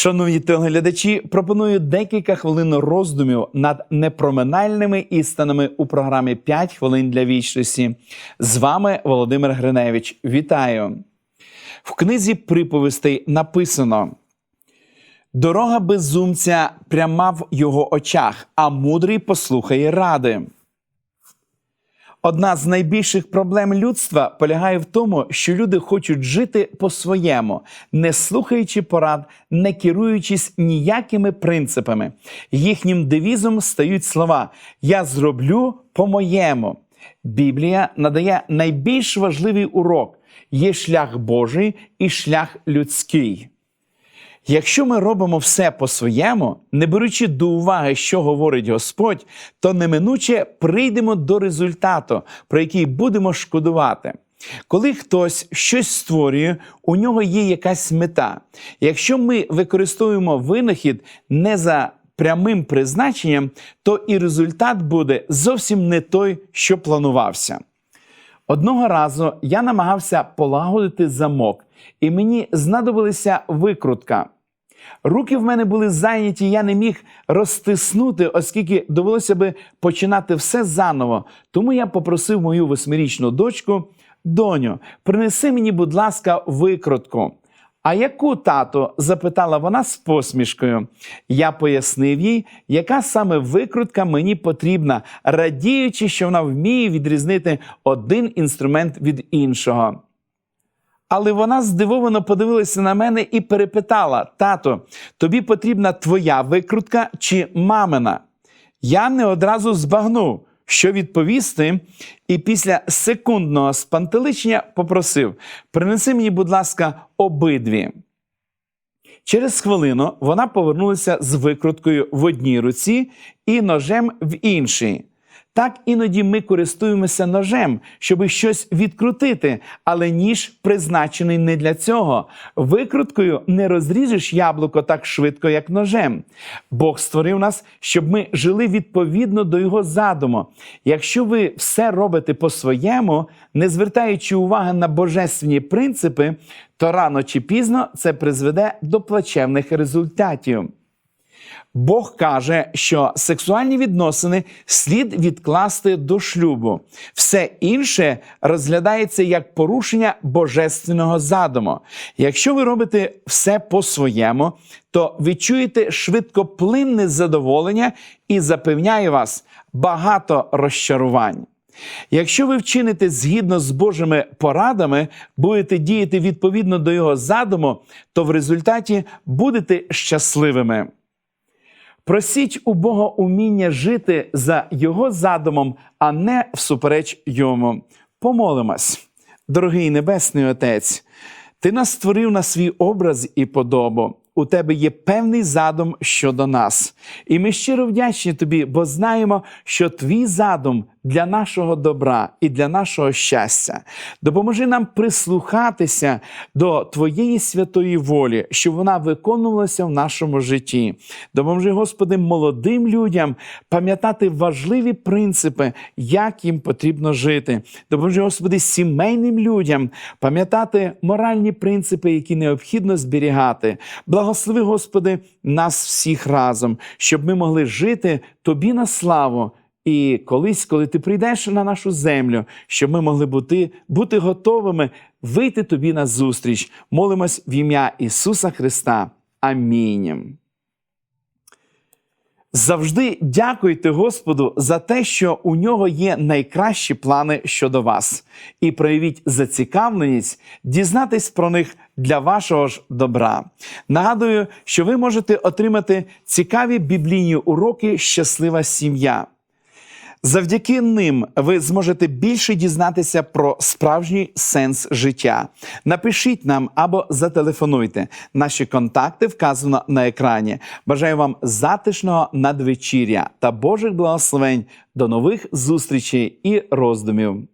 Шановні телеглядачі, пропоную декілька хвилин роздумів над непроминальними істинами у програмі «5 хвилин для вічності. З вами Володимир Гриневич. Вітаю! В книзі приповістей написано: Дорога безумця пряма в його очах, а мудрий послухає ради. Одна з найбільших проблем людства полягає в тому, що люди хочуть жити по-своєму, не слухаючи порад, не керуючись ніякими принципами. Їхнім девізом стають слова Я зроблю по-моєму. Біблія надає найбільш важливий урок: є шлях Божий і шлях людський. Якщо ми робимо все по-своєму, не беручи до уваги, що говорить Господь, то неминуче прийдемо до результату, про який будемо шкодувати. Коли хтось щось створює, у нього є якась мета. Якщо ми використовуємо винахід не за прямим призначенням, то і результат буде зовсім не той, що планувався. Одного разу я намагався полагодити замок, і мені знадобилася викрутка. Руки в мене були зайняті, я не міг розтиснути, оскільки довелося би починати все заново. Тому я попросив мою восьмирічну дочку, доню, принеси мені, будь ласка, викрутку. А яку тато? запитала вона з посмішкою. Я пояснив їй, яка саме викрутка мені потрібна, радіючи, що вона вміє відрізнити один інструмент від іншого. Але вона здивовано подивилася на мене і перепитала: Тато, тобі потрібна твоя викрутка чи мамина? Я не одразу збагнув, що відповісти, і після секундного спантеличення попросив: принеси мені, будь ласка, обидві. Через хвилину вона повернулася з викруткою в одній руці і ножем в іншій. Так іноді ми користуємося ножем, щоби щось відкрутити, але ніж призначений не для цього. Викруткою не розріжеш яблуко так швидко, як ножем. Бог створив нас, щоб ми жили відповідно до його задуму. Якщо ви все робите по-своєму, не звертаючи уваги на божественні принципи, то рано чи пізно це призведе до плачевних результатів. Бог каже, що сексуальні відносини слід відкласти до шлюбу. Все інше розглядається як порушення божественного задуму. Якщо ви робите все по-своєму, то відчуєте швидкоплинне задоволення і запевняю вас багато розчарувань. Якщо ви вчините згідно з Божими порадами, будете діяти відповідно до Його задуму, то в результаті будете щасливими. Просіть у Бога уміння жити за Його задумом, а не всупереч йому. Помолимось, дорогий Небесний Отець, Ти нас створив на свій образ і подобу. У тебе є певний задум щодо нас. І ми щиро вдячні тобі, бо знаємо, що твій задум для нашого добра і для нашого щастя. Допоможи нам прислухатися до Твоєї святої волі, щоб вона виконувалася в нашому житті. Допоможи, Господи, молодим людям пам'ятати важливі принципи, як їм потрібно жити. Допоможи, Господи, сімейним людям пам'ятати моральні принципи, які необхідно зберігати. Благослови, Господи, нас всіх разом, щоб ми могли жити Тобі на славу. І колись, коли ти прийдеш на нашу землю, щоб ми могли бути бути готовими вийти тобі на зустріч. Молимось в ім'я Ісуса Христа. Амінь. Завжди дякуйте Господу за те, що у нього є найкращі плани щодо вас, і проявіть зацікавленість дізнатись про них для вашого ж добра. Нагадую, що ви можете отримати цікаві біблійні уроки Щаслива сім'я. Завдяки ним ви зможете більше дізнатися про справжній сенс життя. Напишіть нам або зателефонуйте. Наші контакти вказано на екрані. Бажаю вам затишного надвечір'я та Божих благословень. До нових зустрічей і роздумів.